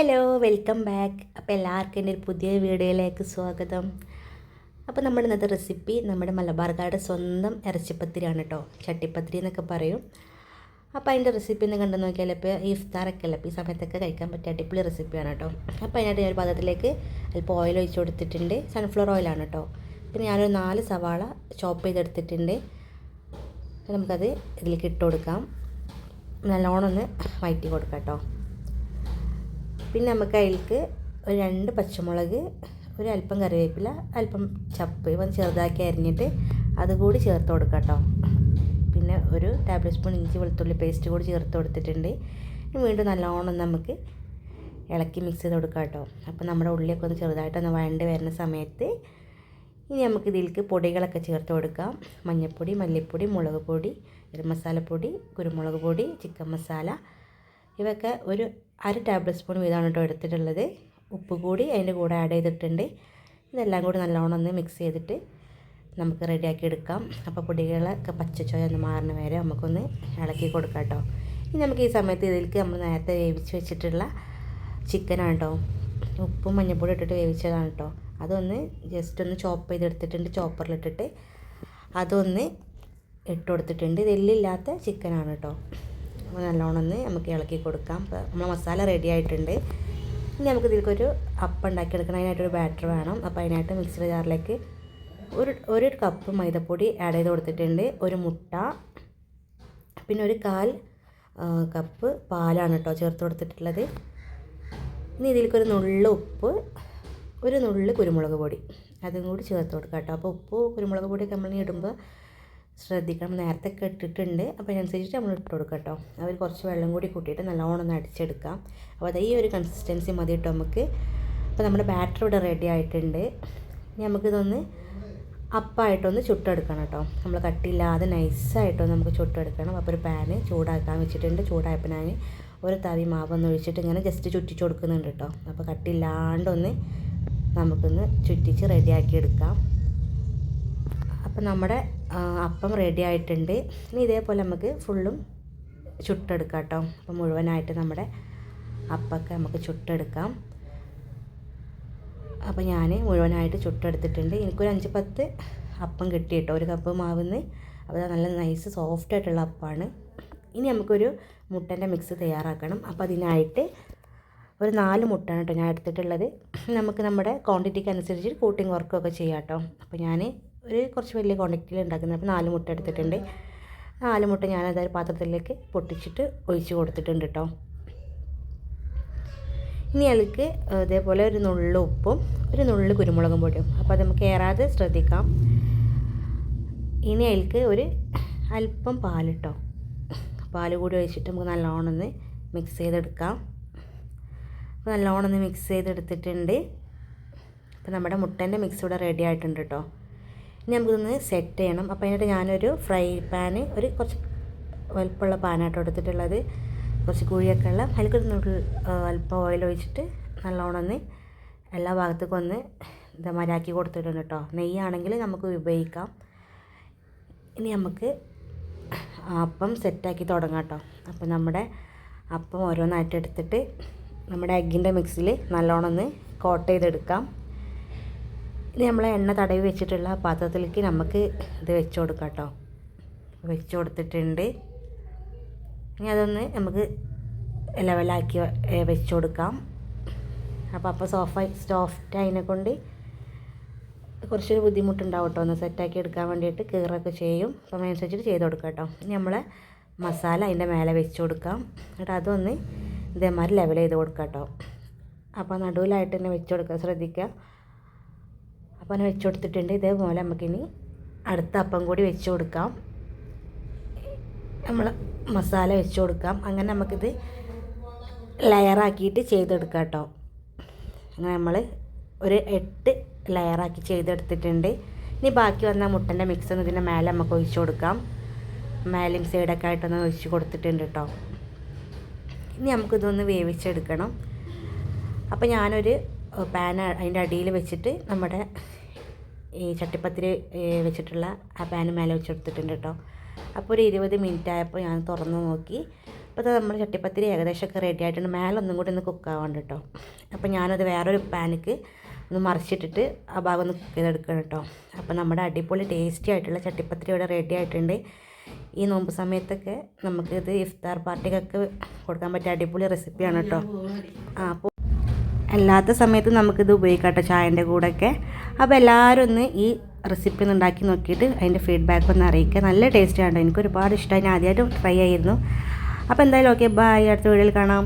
Hello welcome back. അപ്പോൾ എല്ലാവർക്കും എന്റെ ഒരു പുതിയ വീഡിയോയിലേക്ക് സ്വാഗതം. അപ്പോൾ നമ്മുടെ ഇന്നത്തെ റെസിപ്പി നമ്മുടെ മലബാർക്കാരുടെ സ്വന്തം ഇറച്ചിപ്പത്തിരിയാണ് കേട്ടോ ചട്ടിപ്പത്തിരി എന്നൊക്കെ പറയും. അപ്പോൾ അതിന്റെ റെസിപ്പി ഒന്ന് കണ്ടു നോക്കിയാൽ ഇപ്പോൾ ഈ ഇഫ്താറൊക്കെ അല്ല ഈ സമയത്തൊക്കെ കഴിക്കാൻ പറ്റിയ അടിപൊളി റെസിപ്പിയാണ് കേട്ടോ അപ്പോൾ അതിനായിട്ട് ഞാൻ ഒരു പാത്രത്തിലേക്ക് അല്പം ഓയിൽ ഒഴിച്ച് കൊടുത്തിട്ടുണ്ട്. സൺഫ്ലവർ ഓയിലാണ് കേട്ടോ പിന്നെ ഞാനൊരു നാല് സവാള ചോപ്പ് ചെയ്തെടുത്തിട്ടുണ്ട്. നമുക്കത് ഇതിലേക്ക് ഇട്ട് കൊടുക്കാം. നല്ലോണം ഒന്ന് വയറ്റി കൊടുക്കാം കേട്ടോ പിന്നെ നമുക്ക് അതിലേക്ക് ഒരു രണ്ട് പച്ചമുളക് ഒരു അല്പം കറിവേപ്പില അല്പം ചപ്പ് ഇവ ചെറുതാക്കി അരിഞ്ഞിട്ട് അതുകൂടി ചേർത്ത് കൊടുക്കാം കേട്ടോ. പിന്നെ ഒരു ടേബിൾ സ്പൂൺ ഇഞ്ചി വെളുത്തുള്ളി പേസ്റ്റ് കൂടി ചേർത്ത് കൊടുത്തിട്ടുണ്ട്. വീണ്ടും നല്ലോണം നമുക്ക് ഇളക്കി മിക്സ് ചെയ്ത് കൊടുക്കാം കേട്ടോ. അപ്പോൾ നമ്മുടെ ഉള്ളിയൊക്കെ ഒന്ന് ചെറുതായിട്ടൊന്ന് വഴണ്ട് വരുന്ന സമയത്ത് ഇനി നമുക്ക് ഇതിലേക്ക് പൊടികളൊക്കെ ചേർത്ത് കൊടുക്കാം. മഞ്ഞൾപ്പൊടി മല്ലിപ്പൊടി മുളക് പൊടി ഗരം മസാലപ്പൊടി കുരുമുളക് പൊടി ചിക്കൻ മസാല ഇവയൊക്കെ ഒരു അര ടേബിൾ സ്പൂൺ വീതമാണ് കേട്ടോ എടുത്തിട്ടുള്ളത്. ഉപ്പ് കൂടി അതിന്റെ കൂടെ ആഡ് ചെയ്തിട്ടുണ്ട്. ഇതെല്ലാം കൂടി നല്ലോണം ഒന്ന് മിക്സ് ചെയ്തിട്ട് നമുക്ക് റെഡിയാക്കി എടുക്കാം. അപ്പോൾ പൊടികളൊക്കെ പച്ചച്ചോയ ഒന്ന് മാറുന്ന വരെ നമുക്കൊന്ന് ഇളക്കി കൊടുക്കാം കേട്ടോ ഇനി നമുക്ക് ഈ സമയത്ത് ഇതിലേക്ക് നമ്മൾ നേരത്തെ വേവിച്ച് വെച്ചിട്ടുള്ള ചിക്കനാണ് കേട്ടോ ഉപ്പും മഞ്ഞൾപ്പൊടി ഇട്ടിട്ട് വേവിച്ചതാണ് കേട്ടോ അതൊന്ന് ജസ്റ്റ് ഒന്ന് ചോപ്പ് ചെയ്തെടുത്തിട്ടുണ്ട് ചോപ്പറിലിട്ടിട്ട് അതൊന്ന് ഇട്ട് കൊടുത്തിട്ടുണ്ട്. ഇത് ചിക്കനാണ് കേട്ടോ നല്ലോണം ഒന്ന് നമുക്ക് ഇളക്കി കൊടുക്കാം. അപ്പോൾ നമ്മൾ മസാല റെഡി ആയിട്ടുണ്ട്. ഇനി നമുക്ക് ഇതിലേക്കൊരു അപ്പം ഉണ്ടാക്കിയെടുക്കണം. അതിനായിട്ടൊരു ബാറ്റർ വേണം. അപ്പോൾ അതിനായിട്ട് മിക്സിയുടെ ജാറിലേക്ക് ഒരു ഒരു കപ്പ് മൈദപ്പൊടി ആഡ് ചെയ്ത് കൊടുത്തിട്ടുണ്ട്. ഒരു മുട്ട പിന്നെ ഒരു കാൽ കപ്പ് പാലാണ് കേട്ടോ ചേർത്ത് കൊടുത്തിട്ടുള്ളത്. ഇനി ഇതിലേക്കൊരു നുള്ളു ഉപ്പ് ഒരു നുള്ളു കുരുമുളക് പൊടി. അതും കൂടി ചേർത്ത് കൊടുക്കാം കേട്ടോ. അപ്പോൾ ഉപ്പ് കുരുമുളക് പൊടിയൊക്കെ നമ്മൾ ഇടുമ്പോൾ ശ്രദ്ധിക്കണം. നേരത്തെ കെട്ടിട്ടുണ്ട്. അപ്പോൾ അതിനനുസരിച്ചിട്ട് നമ്മൾ ഇട്ട് കൊടുക്കാം കേട്ടോ. അവർ കുറച്ച് വെള്ളം കൂടി കൂട്ടിയിട്ട് നല്ലോണം ഒന്ന് അടിച്ചെടുക്കാം. അപ്പോൾ അത് ഈ ഒരു കൺസിസ്റ്റൻസി മതി കേട്ടോ നമുക്ക്. അപ്പോൾ നമ്മുടെ ബാറ്റർ ഇവിടെ റെഡി ആയിട്ടുണ്ട്. ഇനി നമുക്കിതൊന്ന് അപ്പായിട്ടൊന്ന് ചുട്ടെടുക്കണം കേട്ടോ. നമ്മൾ കട്ടിയില്ലാതെ നൈസായിട്ടൊന്ന് നമുക്ക് ചുട്ടെടുക്കണം. അപ്പോൾ ഒരു പാന് ചൂടാക്കാൻ വെച്ചിട്ടുണ്ട്. ചൂടായപ്പോൾ ഞാൻ ഒരു തവി മാവൊന്ന് ഒഴിച്ചിട്ട് ഇങ്ങനെ ജസ്റ്റ് ചുറ്റിച്ച് കൊടുക്കുന്നുണ്ട് കേട്ടോ. അപ്പോൾ കട്ടിയില്ലാണ്ടൊന്ന് നമുക്കൊന്ന് ചുറ്റിച്ച് റെഡിയാക്കി എടുക്കാം. അപ്പോൾ നമ്മുടെ അപ്പം റെഡി ആയിട്ടുണ്ട്. ഇനി ഇതേപോലെ നമുക്ക് ഫുള്ളും ചുട്ടെടുക്കാം കേട്ടോ അപ്പം മുഴുവനായിട്ട് നമ്മുടെ അപ്പൊക്കെ നമുക്ക് ചുട്ടെടുക്കാം. അപ്പോൾ ഞാൻ മുഴുവനായിട്ട് ചുട്ടെടുത്തിട്ടുണ്ട്. എനിക്കൊരു അഞ്ച് പത്ത് അപ്പം കിട്ടി കേട്ടോ ഒരു കപ്പ് മാവിന്ന്. അപ്പോൾ നല്ല നൈസ് സോഫ്റ്റ് ആയിട്ടുള്ള അപ്പമാണ് ഇനി നമുക്കൊരു മുട്ടന്റെ മിക്സ് തയ്യാറാക്കണം. അപ്പോൾ അതിനായിട്ട് ഒരു നാല് മുട്ടാണ് കേട്ടോ ഞാൻ എടുത്തിട്ടുള്ളത്. നമുക്ക് നമ്മുടെ ക്വാണ്ടിറ്റിക്ക് അനുസരിച്ച് കൂട്ടിങ് വർക്കൊക്കെ ചെയ്യാം കേട്ടോ അപ്പോൾ ഞാൻ ഒരു കുറച്ച് വലിയ ക്വാണ്ടിറ്റിയിൽ ഉണ്ടാക്കുന്നത്. അപ്പോൾ നാല് മുട്ട എടുത്തിട്ടുണ്ട്. നാല് മുട്ട ഞാൻ ഒരു പാത്രത്തിലേക്ക് പൊട്ടിച്ചിട്ട് ഒഴിച്ച് കൊടുത്തിട്ടുണ്ട് കേട്ടോ ഇനി അതിലേക്ക് ഇതേപോലെ ഒരു നുള്ളു ഉപ്പും ഒരു നുള്ളു കുരുമുളകും പൊടിയും. അപ്പോൾ അത് നമുക്ക് ഏറാതെ ശ്രദ്ധിക്കാം. ഇനി അതിലേക്ക് ഒരു അല്പം പാലിട്ടോ പാൽ കൂടി ഒഴിച്ചിട്ട് നമുക്ക് നല്ലോണം ഒന്ന് മിക്സ് ചെയ്തെടുക്കാം. അപ്പോൾ നല്ലോണം ഒന്ന് മിക്സ് ചെയ്തെടുത്തിട്ടുണ്ട്. അപ്പോൾ നമ്മുടെ മുട്ടേന്റെ മിക്സ് ഇവിടെ റെഡി ആയിട്ടുണ്ട് കേട്ടോ ഇനി നമുക്കിതൊന്ന് സെറ്റ് ചെയ്യണം. അപ്പോൾ അതിനായിട്ട് ഞാനൊരു ഫ്രൈ പാന് ഒരു കുറച്ച് വലുപ്പമുള്ള പാനായിട്ട് എടുത്തിട്ടുള്ളത്. കുറച്ച് കുഴിയൊക്കെ ഉള്ള അതിലേക്ക് അല്പം ഓയിൽ ഒഴിച്ചിട്ട് നല്ലോണം ഒന്ന് എല്ലാ ഭാഗത്തേക്കും ഒന്ന് ഇതേമാതിരി ആക്കി കൊടുത്തിട്ടുണ്ട് കേട്ടോ നെയ്യാണെങ്കിൽ നമുക്ക് ഉപയോഗിക്കാം. ഇനി നമുക്ക് അപ്പം സെറ്റാക്കി തുടങ്ങാം കേട്ടോ അപ്പോൾ നമ്മുടെ അപ്പം ഓരോന്നായിട്ട് എടുത്തിട്ട് നമ്മുടെ എഗ്ഗിന്റെ മിക്സിൽ നല്ലോണം ഒന്ന് കോട്ട് ചെയ്തെടുക്കാം. ഇനി നമ്മൾ എണ്ണ തടവി വെച്ചിട്ടുള്ള പാത്രത്തിലേക്ക് നമുക്ക് ഇത് വെച്ച് കൊടുക്കാം കേട്ടോ വെച്ച് കൊടുത്തിട്ടുണ്ട്. ഇനി അതൊന്ന് നമുക്ക് ലെവലാക്കി വെച്ച് കൊടുക്കാം. അപ്പോൾ അപ്പോൾ സോഫ സോഫ്റ്റ് അതിനെ കൊണ്ട് കുറച്ചൊരു ബുദ്ധിമുട്ടുണ്ടാവും കേട്ടോ ഒന്ന് സെറ്റാക്കി എടുക്കാൻ വേണ്ടിയിട്ട് കീറൊക്കെ ചെയ്യും. അപ്പം അതിനനുസരിച്ചിട്ട് ചെയ്ത് കൊടുക്കാം കേട്ടോ ഇനി നമ്മൾ മസാല അതിന്റെ മേലെ വെച്ച് കൊടുക്കാം. എന്നിട്ട് അതൊന്ന് ഇതേമാതിരി ലെവൽ ചെയ്ത് കൊടുക്കാം കേട്ടോ അപ്പോൾ നടുവിലായിട്ട് തന്നെ വെച്ച് കൊടുക്കുക ശ്രദ്ധിക്കുക വെച്ചു വെച്ച് കൊടുത്തിട്ടുണ്ട്. ഇതേപോലെ നമുക്കിനി അടുത്ത അപ്പം കൂടി വെച്ച് കൊടുക്കാം. നമ്മൾ മസാല വെച്ച് കൊടുക്കാം. അങ്ങനെ നമുക്കിത് ലെയറാക്കിയിട്ട് ചെയ്തെടുക്കാം കേട്ടോ. അങ്ങനെ നമ്മൾ ഒരു എട്ട് ലെയറാക്കി ചെയ്തെടുത്തിട്ടുണ്ട്. ഇനി ബാക്കി വന്ന മുട്ടന്റെ മിക്സ് ഒന്ന് ഇതിന്റെ മേലെ നമുക്ക് ഒഴിച്ചു കൊടുക്കാം. മേലും സൈഡൊക്കെ ആയിട്ടൊന്ന് ഒഴിച്ച് കൊടുത്തിട്ടുണ്ട് കേട്ടോ. ഇനി നമുക്കിതൊന്ന് വേവിച്ചെടുക്കണം. അപ്പോൾ ഞാനൊരു പാൻ അതിന്റെ അടിയിൽ വെച്ചിട്ട് നമ്മുടെ ഈ ചട്ടിപ്പത്തിരി വെച്ചിട്ടുള്ള ആ പാന് മേലെ വെച്ചെടുത്തിട്ടുണ്ട് കേട്ടോ അപ്പോൾ ഒരു ഇരുപത് മിനിറ്റ് ആയപ്പോൾ ഞാൻ തുറന്ന് നോക്കി. അപ്പോൾ അത് നമ്മുടെ ചട്ടിപ്പത്തിരി ഏകദേശമൊക്കെ റെഡി ആയിട്ടുണ്ട്. മേലെ ഒന്നും കൂടി ഒന്ന് കുക്കാവാണ്ട് കേട്ടോ അപ്പോൾ ഞാനത് വേറൊരു പാനിക്ക് ഒന്ന് മറിച്ചിട്ടിട്ട് ആ ഭാഗം ഒന്ന് കുക്ക് ചെയ്തെടുക്കണം കേട്ടോ അപ്പോൾ നമ്മുടെ അടിപൊളി ടേസ്റ്റി ആയിട്ടുള്ള ചട്ടിപ്പത്തിരി ഇവിടെ റെഡി ആയിട്ടുണ്ട്. ഈ നോമ്പ് സമയത്തൊക്കെ നമുക്കിത് ഇഫ്താർ പാർട്ടിക്കൊക്കെ കൊടുക്കാൻ പറ്റിയ അടിപൊളി റെസിപ്പിയാണ് കേട്ടോ ആ അല്ലാത്ത സമയത്ത് നമുക്കിത് ഉപയോഗിക്കാം കേട്ടോ ചായന്റെ കൂടെയൊക്കെ. അപ്പോൾ എല്ലാവരും ഒന്ന് ഈ റെസിപ്പി ഒന്ന് ഉണ്ടാക്കി നോക്കിയിട്ട് അതിന്റെ ഫീഡ്ബാക്ക് ഒന്ന് അറിയിക്കുക. നല്ല ടേസ്റ്റാണ് എനിക്ക് ഒരുപാട് ഇഷ്ടമായി ഞാൻ ആദ്യമായിട്ട് ട്രൈ ആയിരുന്നു അപ്പോൾ എന്തായാലും ഓക്കെ ബൈ അടുത്ത വീഡിയോയിൽ കാണാം.